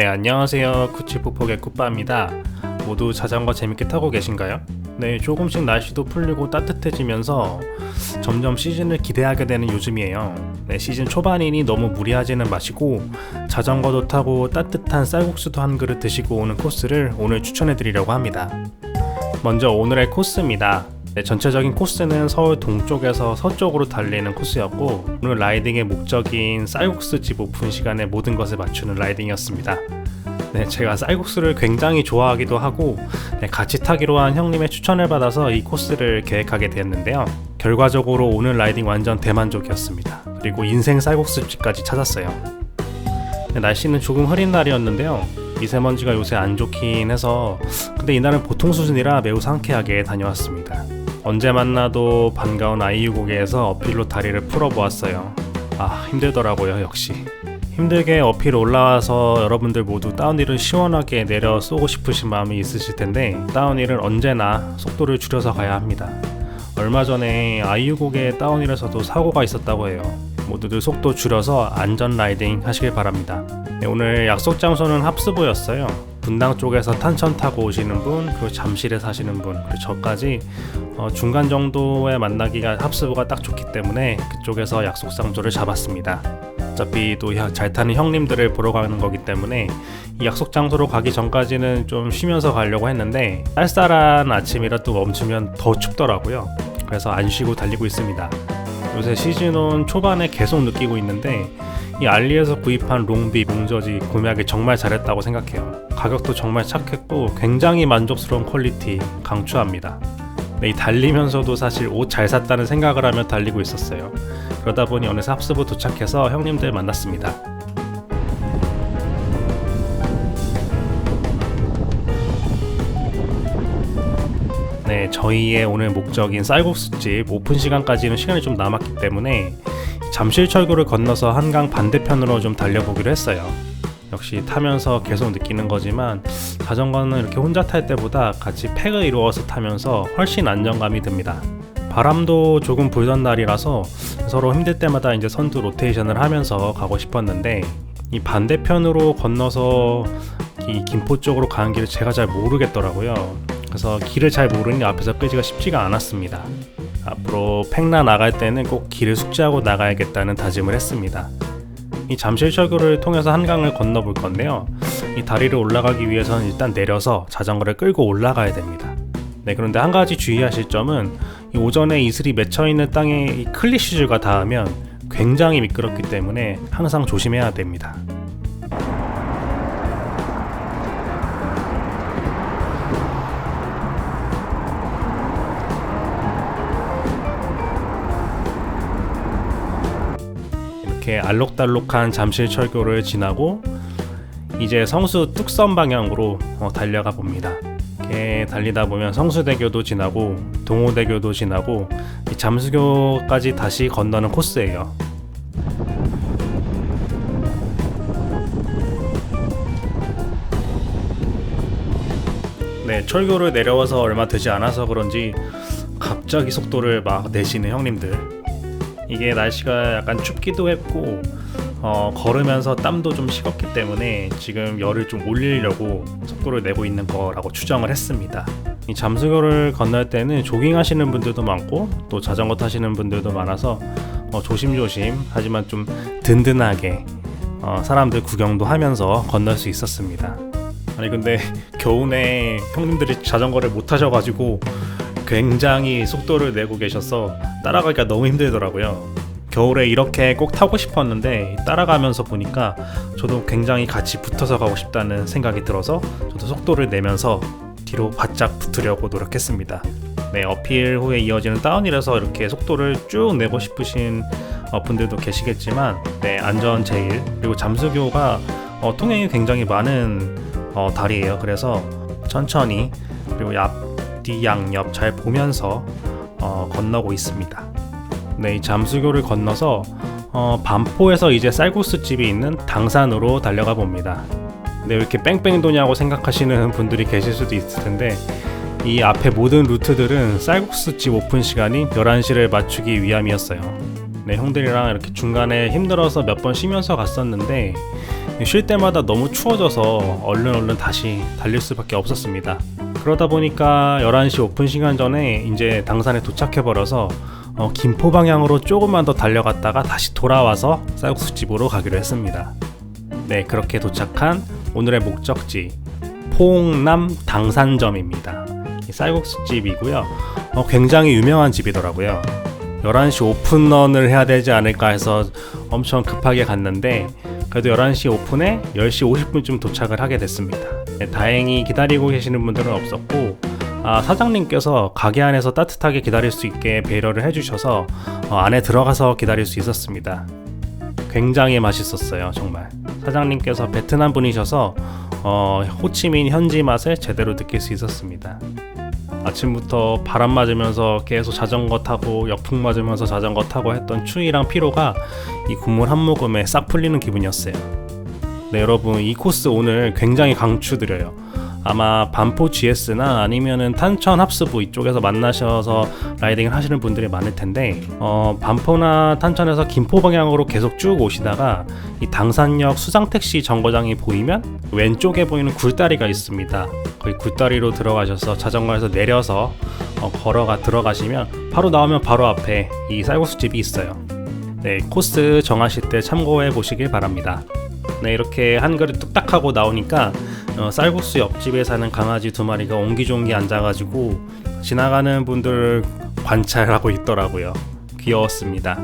네, 안녕하세요. 쿠치폭폭의 쿠빠입니다. 모두 자전거 재밌게 타고 계신가요? 네, 조금씩 날씨도 풀리고 따뜻해지면서 점점 시즌을 기대하게 되는 요즘이에요. 네, 시즌 초반이니 너무 무리하지는 마시고 자전거도 타고 따뜻한 쌀국수도 한 그릇 드시고 오는 코스를 오늘 추천해 드리려고 합니다. 먼저 오늘의 코스입니다. 네, 전체적인 코스는 서울 동쪽에서 서쪽으로 달리는 코스였고 오늘 라이딩의 목적인 쌀국수 집 오픈 시간에 모든 것을 맞추는 라이딩이었습니다. 네, 제가 쌀국수를 굉장히 좋아하기도 하고 네, 같이 타기로 한 형님의 추천을 받아서 이 코스를 계획하게 되었는데요. 결과적으로 오늘 라이딩 완전 대만족이었습니다. 그리고 인생 쌀국수 집까지 찾았어요. 네, 날씨는 조금 흐린 날이었는데요. 미세먼지가 요새 안 좋긴 해서 근데 이날은 보통 수준이라 매우 상쾌하게 다녀왔습니다. 언제 만나도 반가운 아이유 고개에서 어필로 다리를 풀어보았어요. 아 힘들더라고요 역시. 힘들게 어필 올라와서 여러분들 모두 다운힐을 시원하게 내려 쏘고 싶으신 마음이 있으실 텐데 다운힐은 언제나 속도를 줄여서 가야 합니다. 얼마 전에 아이유 곡의 다운힐에서도 사고가 있었다고 해요. 모두들 속도 줄여서 안전 라이딩 하시길 바랍니다. 네, 오늘 약속 장소는 합스보였어요. 분당 쪽에서 탄천 타고 오시는 분, 그리고 잠실에 사시는 분, 그리고 저까지 어, 중간 정도에 만나기가 합스부가 딱 좋기 때문에 그쪽에서 약속 장소를 잡았습니다. 어차피 또 잘 타는 형님들을 보러 가는 거기 때문에 이 약속 장소로 가기 전까지는 좀 쉬면서 가려고 했는데 쌀쌀한 아침이라 또 멈추면 더 춥더라고요. 그래서 안 쉬고 달리고 있습니다. 요새 시즌1 초반에 계속 느끼고 있는데 이 알리에서 구입한 롱비, 롱저지 구매하기 정말 잘했다고 생각해요. 가격도 정말 착했고 굉장히 만족스러운 퀄리티 강추합니다. 네, 이 달리면서도 사실 옷 잘 샀다는 생각을 하며 달리고 있었어요. 그러다 보니 어느새 합스부 도착해서 형님들 만났습니다. 네, 저희의 오늘 목적인 쌀국수집 오픈 시간까지는 시간이 좀 남았기 때문에 잠실철교를 건너서 한강 반대편으로 좀 달려보기로 했어요. 역시 타면서 계속 느끼는 거지만 자전거는 이렇게 혼자 탈 때보다 같이 팩을 이루어서 타면서 훨씬 안정감이 듭니다. 바람도 조금 불던 날이라서 서로 힘들 때마다 이제 선두 로테이션을 하면서 가고 싶었는데 이 반대편으로 건너서 이 김포 쪽으로 가는 길을 제가 잘 모르겠더라고요. 그래서 길을 잘 모르니 앞에서 끄지가 쉽지가 않았습니다. 앞으로 팽나 나갈 때는 꼭 길을 숙지하고 나가야겠다는 다짐을 했습니다. 이 잠실철교를 통해서 한강을 건너 볼 건데요. 이 다리를 올라가기 위해서는 일단 내려서 자전거를 끌고 올라가야 됩니다. 네, 그런데 한 가지 주의하실 점은 이 오전에 이슬이 맺혀 있는 땅에 이 클리슈즈가 닿으면 굉장히 미끄럽기 때문에 항상 조심해야 됩니다. 이렇게 알록달록한 잠실철교를 지나고 이제 성수 뚝섬 방향으로 어, 달려가 봅니다. 이렇게 달리다 보면 성수대교도 지나고 동호대교도 지나고 잠수교까지 다시 건너는 코스예요. 네, 철교를 내려와서 얼마 되지 않아서 그런지 갑자기 속도를 막 내시는 형님들 이게 날씨가 약간 춥기도 했고 어, 걸으면서 땀도 좀 식었기 때문에 지금 열을 좀 올리려고 속도를 내고 있는 거라고 추정을 했습니다. 이 잠수교를 건널 때는 조깅하시는 분들도 많고 또 자전거 타시는 분들도 많아서 어, 조심조심 하지만 좀 든든하게 어, 사람들 구경도 하면서 건널 수 있었습니다. 아니 근데 겨우내 형님들이 자전거를 못 타셔가지고 굉장히 속도를 내고 계셔서 따라가기가 너무 힘들더라고요. 겨울에 이렇게 꼭 타고 싶었는데 따라가면서 보니까 저도 굉장히 같이 붙어서 가고 싶다는 생각이 들어서 저도 속도를 내면서 뒤로 바짝 붙으려고 노력했습니다. 네, 어필 후에 이어지는 다운힐에서 이렇게 속도를 쭉 내고 싶으신 어, 분들도 계시겠지만 네, 안전 제일 그리고 잠수교가 어, 통행이 굉장히 많은 어, 다리예요. 그래서 천천히 그리고 앞 뒤양옆 잘 보면서 어, 건너고 있습니다. 네, 이 잠수교를 건너서 어, 반포에서 이제 쌀국수 집이 있는 당산으로 달려가 봅니다. 네, 왜 이렇게 뺑뺑 도냐고 생각하시는 분들이 계실 수도 있을 텐데 이 앞에 모든 루트들은 쌀국수 집 오픈 시간이 11시를 맞추기 위함이었어요. 네, 형들이랑 이렇게 중간에 힘들어서 몇 번 쉬면서 갔었는데 쉴 때마다 너무 추워져서 얼른 얼른 다시 달릴 수밖에 없었습니다. 그러다 보니까 11시 오픈 시간 전에 이제 당산에 도착해버려서 어, 김포 방향으로 조금만 더 달려갔다가 다시 돌아와서 쌀국수 집으로 가기로 했습니다. 네, 그렇게 도착한 오늘의 목적지 포옹남 당산점입니다. 이 쌀국수 집이고요. 어, 굉장히 유명한 집이더라고요. 11시 오픈런을 해야 되지 않을까 해서 엄청 급하게 갔는데 그래도 11시 오픈에 10시 50분쯤 도착을 하게 됐습니다. 네, 다행히 기다리고 계시는 분들은 없었고 아, 사장님께서 가게 안에서 따뜻하게 기다릴 수 있게 배려를 해주셔서 어, 안에 들어가서 기다릴 수 있었습니다. 굉장히 맛있었어요, 정말. 사장님께서 베트남 분이셔서 어, 호치민 현지 맛을 제대로 느낄 수 있었습니다. 아침부터 바람 맞으면서 계속 자전거 타고 역풍 맞으면서 자전거 타고 했던 추위랑 피로가 이 국물 한 모금에 싹 풀리는 기분이었어요. 네, 여러분 이 코스 오늘 굉장히 강추드려요. 아마 반포 GS나 아니면은 탄천 합수부 이쪽에서 만나셔서 라이딩을 하시는 분들이 많을 텐데 어, 반포나 탄천에서 김포 방향으로 계속 쭉 오시다가 이 당산역 수상택시 정거장이 보이면 왼쪽에 보이는 굴다리가 있습니다. 거기 굴다리로 들어가셔서 자전거에서 내려서 어, 걸어가 들어가시면 바로 나오면 바로 앞에 이 쌀국수 집이 있어요. 네, 코스 정하실 때 참고해 보시길 바랍니다. 네, 이렇게 한 그릇 뚝딱 하고 나오니까 어, 쌀국수 옆집에 사는 강아지 두 마리가 옹기종기 앉아가지고 지나가는 분들 관찰하고 있더라고요. 귀여웠습니다.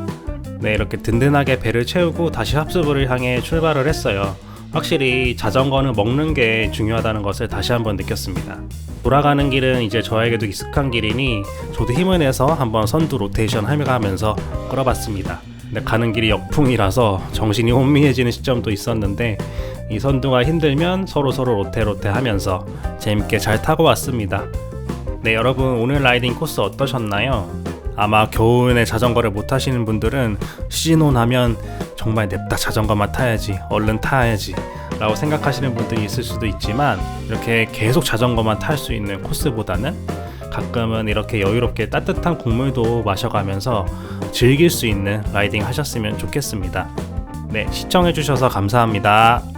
네, 이렇게 든든하게 배를 채우고 다시 합수부를 향해 출발을 했어요. 확실히 자전거는 먹는 게 중요하다는 것을 다시 한번 느꼈습니다. 돌아가는 길은 이제 저에게도 익숙한 길이니 저도 힘을 내서 한번 선두 로테이션 하면서 끌어봤습니다. 근데 가는 길이 역풍이라서 정신이 혼미해지는 시점도 있었는데 이 선두가 힘들면 서로 서로 로테 로테 하면서 재밌게 잘 타고 왔습니다. 네 여러분 오늘 라이딩 코스 어떠셨나요? 아마 겨울에 자전거를 못 타시는 분들은 시즌온 하면 정말 냅다 자전거만 타야지 얼른 타야지 라고 생각하시는 분들이 있을 수도 있지만 이렇게 계속 자전거만 탈 수 있는 코스보다는 가끔은 이렇게 여유롭게 따뜻한 국물도 마셔가면서 즐길 수 있는 라이딩 하셨으면 좋겠습니다. 네, 시청해주셔서 감사합니다.